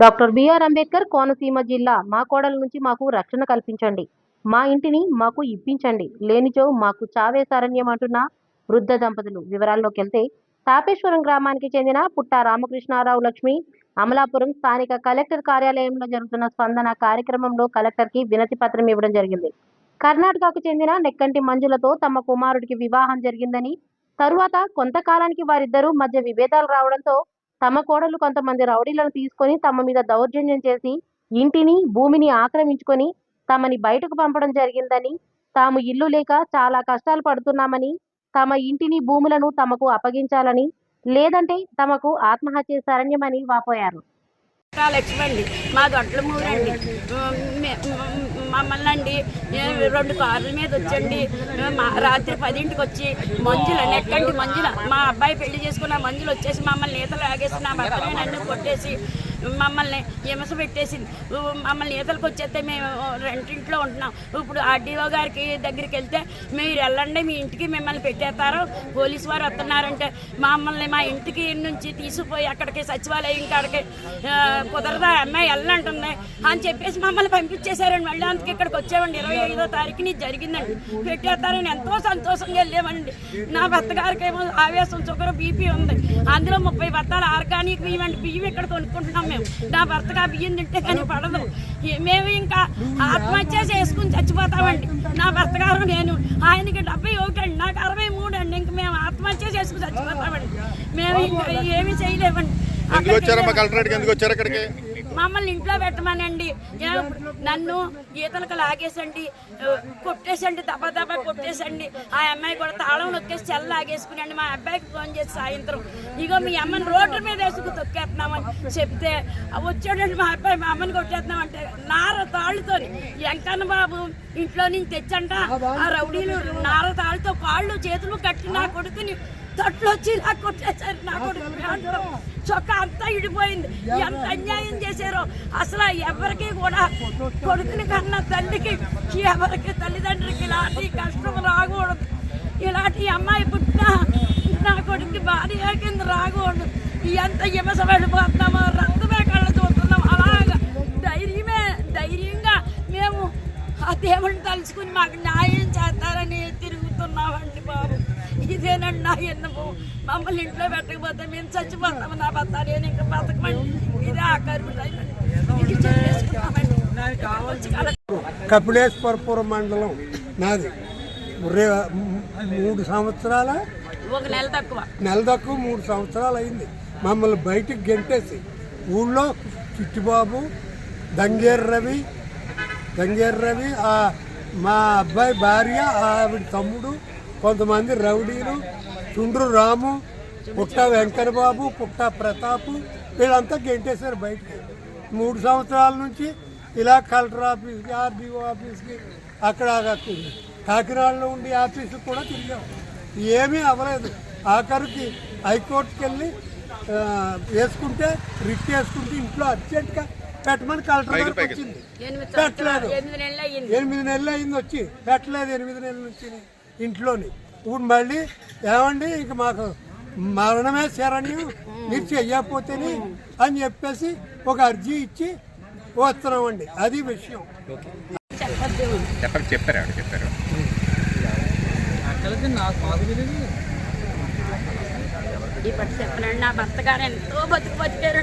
Doctor BR Ambedkar Konaseema జిల్లా మా కోడల నుంచి మాకు రక్షణ కల్పించండి. మా ఇంటిని మాకు ఇప్పించండి. లేనిచో మాకు చావే అంటున్న వృద్ధ దంపతులు. వివరాల్లోకి వెళ్తే తాపేశ్వరం గ్రామానికి చెందిన పుట్ట రామకృష్ణారావు లక్ష్మి అమలాపురం స్థానిక కలెక్టర్ కార్యాలయంలో జరుగుతున్న స్పందన కార్యక్రమంలో కలెక్టర్కి వినతి పత్రం ఇవ్వడం జరిగింది. కర్ణాటకకు చెందిన నెక్కంటి మంజులతో తమ కుమారుడికి వివాహం జరిగిందని తరువాత కొంతకాలానికి వారిద్దరూ మధ్య విభేదాలు రావడంతో తమ కోడలు కొంతమంది రౌడీలను తీసుకొని తమ మీద దౌర్జన్యం చేసి ఇంటిని భూమిని ఆక్రమించుకొని తమని బయటకు పంపడం జరిగిందని తాము ఇల్లు లేక చాలా కష్టాలు పడుతున్నామని తమ ఇంటిని భూములను తమకు అప్పగించాలని లేదంటే తమకు ఆత్మహత్య శరణ్యమని వాపోయారు. కా అండి మా మమ్మల్ని అండి రెండు కార్ల మీద వచ్చండి. మా రాత్రి పదింటికి వచ్చి మంజుల నెక్కండి మంజుల మా అబ్బాయి పెళ్ళి చేసుకున్న మంజులు వచ్చేసి మమ్మల్ని ఈతలు ఆగేసి నా భర్తని నన్ను కొట్టేసి మమ్మల్ని హిమస పెట్టేసింది. మమ్మల్ని ఈతలకు వచ్చేస్తే మేము రెంటింట్లో ఉంటున్నాం. ఇప్పుడు ఆర్డీఓ గారికి దగ్గరికి వెళ్తే మీరు వెళ్ళండి మీ ఇంటికి మిమ్మల్ని పెట్టేస్తారు. పోలీసు వారు వస్తున్నారంటే మమ్మల్ని మా ఇంటికి నుంచి తీసుకుపోయి అక్కడికి సచివాలయం కాడికి కుదరదా? అమ్మాయి వెళ్ళంటుంది అని చెప్పేసి మమ్మల్ని పంపించేశారండి. మళ్ళీ అందుకే ఇక్కడికి వచ్చామండి. ఇరవై ఐదో తారీఖుని జరిగిందండి. పెట్టేస్తారని ఎంతో సంతోషంగా వెళ్ళామండి. నా భర్త గారికి ఏమో ఆవేశం షుగర్ బీపీ ఉంది. అందులో ముప్పై బత్తాలు ఆర్గానిక్ బియ్యం అండి. బియ్యం ఇక్కడ కొనుక్కుంటున్నాం మేము. నా భర్తకు ఆ బియ్యం తింటే కానీ పడదు. మేము ఇంకా ఆత్మహత్య చేసుకుని చచ్చిపోతామండి. నా భర్త గారు నేను. ఆయనకి డెబ్బై ఒకటి అండి. నాకు అరవై మూడు అండి. ఇంక మేము ఆత్మహత్య చేసుకుని చచ్చిపోతామండి. మేము ఇంకా ఏమీ చేయలేమండి. ఎందుకు వచ్చారమ్మా కలెక్టరేట్కి? ఎందుకు వచ్చారు అక్కడికి? మమ్మల్ని ఇంట్లో పెట్టమనండి. నన్ను గీతలకు లాగేసండి. కొట్టేసండి దబా దబా కొట్టేసండి. ఆ అమ్మాయి కూడా తాళం నొక్కేసి చెల్ల లాగేసుకునండి. మా అబ్బాయికి ఫోన్ చేసి సాయంత్రం ఇగో మీ అమ్మని రోడ్డు మీద వేసుకు తొక్కేస్తున్నామని చెప్తే వచ్చాడండి మా అబ్బాయి మా అమ్మని కొట్టేస్తున్నామంటే నార తాళ్ళుతో వెంకన్న బాబు ఇంట్లో నుంచి తెచ్చంట. ఆ రౌడీలు నార తాళ్ళతో కాళ్ళు చేతులు కట్టి నా కొడుకుని తట్లు వచ్చి నా కొట్టేశారు నా కొడుకు. చొక్కా అంతా ఇడిపోయింది. ఎంత అన్యాయం చేశారో. అసలు ఎవరికి కూడా కొడుకుని కన్నా తల్లికి ఎవరికి తల్లిదండ్రులకి ఇలాంటి కష్టం రాకూడదు. ఇలాంటి అమ్మాయి పుట్టిన నా కొడుకు భార్య కింద రాకూడదు. ఎంత హిమస వెళ్ళిపోతున్నామో రక్తమే కళ్ళ చూస్తున్నాం అలాగా. ధైర్యమే ధైర్యంగా మేము ఆ దేవుడిని తలుచుకుని మాకు న్యాయం చేస్తారని ఇదేనండి నా మమ్మల్ని ఇంట్లో పెట్టకపోతే మేము చచ్చిపోతాము నా భర్త నేను ఇంకా బతకమండి. ఇదే ఆఖరి కపిలేశ్వరపురం మండలం నాది. మూడు సంవత్సరాల? ఒక నెల తక్కువ. నెల తక్కువ మూడు సంవత్సరాలు అయింది. మమ్మల్ని బయటికి గెంటేసి ఊళ్ళో చిట్టిబాబు దంగేరు రవి దంగేరు రవి ఆ మా అబ్బాయి భార్య ఆవిడ తమ్ముడు కొంతమంది రౌడీలు చుండ్రు రాము పుట్ట వెంకటబాబు పుట్ట ప్రతాపు వీళ్ళంతా గెంటేశారు బయటికి. మూడు సంవత్సరాల నుంచి ఇలా కలెక్టర్ ఆఫీస్కి ఆర్డీఓ ఆఫీస్కి అక్కడ కాకినాడలో ఉండే ఆఫీసుకి కూడా తిరిగాం. ఏమీ అవ్వలేదు. ఆఖరికి హైకోర్టుకి వెళ్ళి వేసుకుంటే రిట్ వేసుకుంటే ఇంట్లో అర్జెంట్గా పెట్టమని కలెక్టర్ గారికి వచ్చింది. పెట్టలేదు. ఎనిమిది నెలలు అయింది వచ్చి. పెట్టలేదు ఎనిమిది నెలల నుంచి. ఇంట్లోని. ఇప్పుడు మళ్ళీ ఏమండి ఇక మాకు మరణమే శరణ్యం మీరు చెయ్యకపోతేనే అని చెప్పేసి ఒక అర్జీ ఇచ్చి వస్తున్నామండి. అది విషయం. చెప్పారు ఆవిడ చెప్పారు? చెప్పనండి నా భర్త గారు ఎంతో బతుకు బతికారు